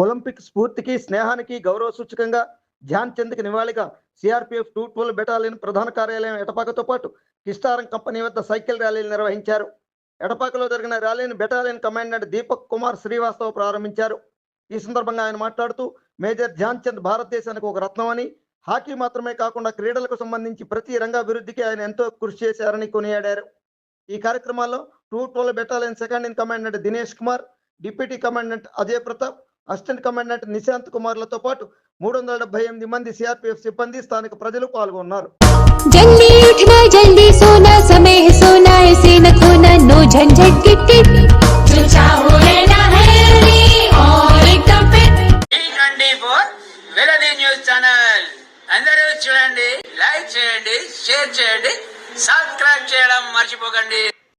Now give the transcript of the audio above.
Olympic స్ఫూర్తికి స్నేహానికి గౌరవ సూచకంగా ధ్యాన్ చంద్కి నివాళిగా సిఆర్పిఎఫ్ టూ ట్వెల్వ్ బెటాలియన్ ప్రధాన కార్యాలయం ఎటపాకతో పాటు కిస్టారం కంపెనీ వద్ద సైకిల్ ర్యాలీలు నిర్వహించారు. ఎటపాకలో జరిగిన ర్యాలీని బెటాలియన్ కమాండెంట్ దీపక్ కుమార్ శ్రీవాస్తవ్ ప్రారంభించారు. ఈ సందర్భంగా ఆయన మాట్లాడుతూ మేజర్ ధ్యాన్ చంద్ భారతదేశానికి ఒక రత్నం అని హాకీ మాత్రమే కాకుండా క్రీడలకు సంబంధించి ప్రతి రంగాభివృద్ధికి ఆయన ఎంతో కృషి చేశారని కొనియాడారు. ఈ కార్యక్రమాల్లో two twelve battalion second in commandant Dinesh Kumar deputy commandant Ajay Pratap assistant commandant Nishant కుమార్లతో పాటు మూడు వందల డెబ్బై ఎనిమిది మంది సిఆర్పిఎఫ్ సిబ్బంది స్థానిక ప్రజలు పాల్గొన్నారు. అందరూ చూడండి చేయండి షేర్ చేయండి సబ్స్క్రైబ్ చేయడం మర్చిపోకండి.